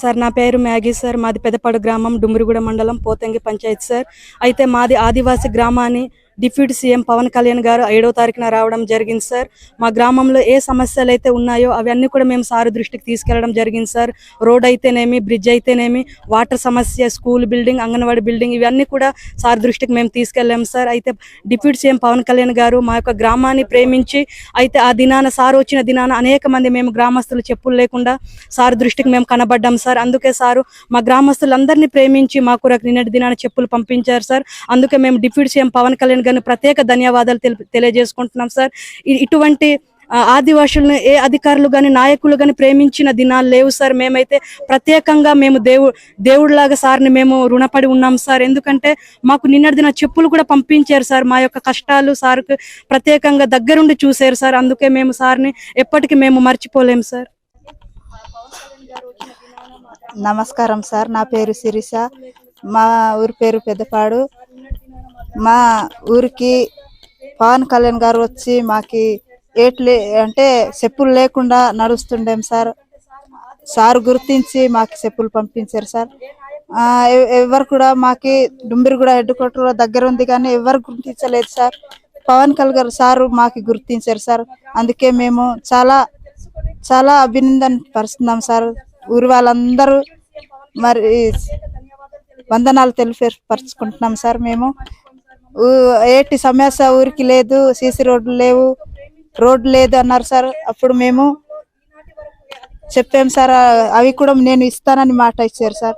Sir నా పేరు Maggi sir. మాది పెదపాడు గ్రామం డుమ్మిరిగూడ మండలం పోతంగి పంచాయత్ సార్. అయితే మాది ఆదివాసి గ్రామాన్ని డిప్యూటీ సీఎం పవన్ కళ్యాణ్ గారు ఏడవ తారీఖున రావడం జరిగింది సార్. మా గ్రామంలో ఏ సమస్యలు అయితే ఉన్నాయో అవన్నీ కూడా మేము సార్ దృష్టికి తీసుకెళ్ళడం జరిగింది సార్. రోడ్ అయితేనేమి బ్రిడ్జ్ అయితేనేమి వాటర్ సమస్య స్కూల్ బిల్డింగ్ అంగన్వాడీ బిల్డింగ్ ఇవన్నీ కూడా సార్ దృష్టికి మేము తీసుకెళ్ళాం సార్. అయితే డిప్యూటీ సీఎం పవన్ కళ్యాణ్ గారు మా యొక్క గ్రామాన్ని ప్రేమించి అయితే ఆ దినాన సార్ వచ్చిన దినాన అనేక మంది మేము గ్రామస్తులు చెప్పులు లేకుండా సార్ దృష్టికి మేము కనబడ్డాం సార్. అందుకే సారు మా గ్రామస్తులందరినీ ప్రేమించి మా కొరకు నిన్నటి దినాన చెప్పులు పంపించారు సార్. అందుకే మేము డిప్యూటీ సీఎం పవన్ కళ్యాణ్ గారిని ప్రత్యేక ధన్యవాదాలు తెలి- తెలియజేసుకుంటున్నాం సార్. ఇటువంటి ఆదివాసులను ఏ అధికారులు కానీ నాయకులు కానీ ప్రేమించిన దినాలు లేవు సార్. మేమైతే ప్రత్యేకంగా మేము దేవు దేవుడిలాగా సార్ని మేము రుణపడి ఉన్నాం సార్. ఎందుకంటే మాకు నిన్నటి దిన చెప్పులు కూడా పంపించారు సార్. మా యొక్క కష్టాలు సార్కు ప్రత్యేకంగా దగ్గరుండి చూశారు సార్. అందుకే మేము సార్ని ఎప్పటికీ మేము మర్చిపోలేం సార్. నమస్కారం సార్. నా పేరు శిరీష. మా ఊరి పేరు పెద్దపాడు. మా ఊరికి పవన్ కళ్యాణ్ గారు వచ్చి మాకి ఏట్లే అంటే చెప్పులు లేకుండా నడుస్తుండేం సార్. సార్ గుర్తించి మాకు చెప్పులు పంపించారు సార్. ఎవరు కూడా మాకి డుంబిరి కూడా హెడ్ క్వార్టర్ దగ్గర ఉంది కానీ ఎవరు గుర్తించలేదు సార్. పవన్ కళ్యాణ్ గారు సారు మాకు గుర్తించారు సార్. అందుకే మేము చాలా చాలా అభినందన పరుస్తున్నాం సార్. ఊరి వాళ్ళందరూ మరి వందనాలు తెలియపరుచుకుంటున్నాం సార్ మేము. ఏటి సమస్య ఊరికి లేదు సీసీ రోడ్లు లేవు రోడ్లు లేదు అన్నారు సార్. అప్పుడు మేము చెప్పాము సార్ అవి కూడా నేను ఇస్తానని మాట ఇచ్చారు సార్.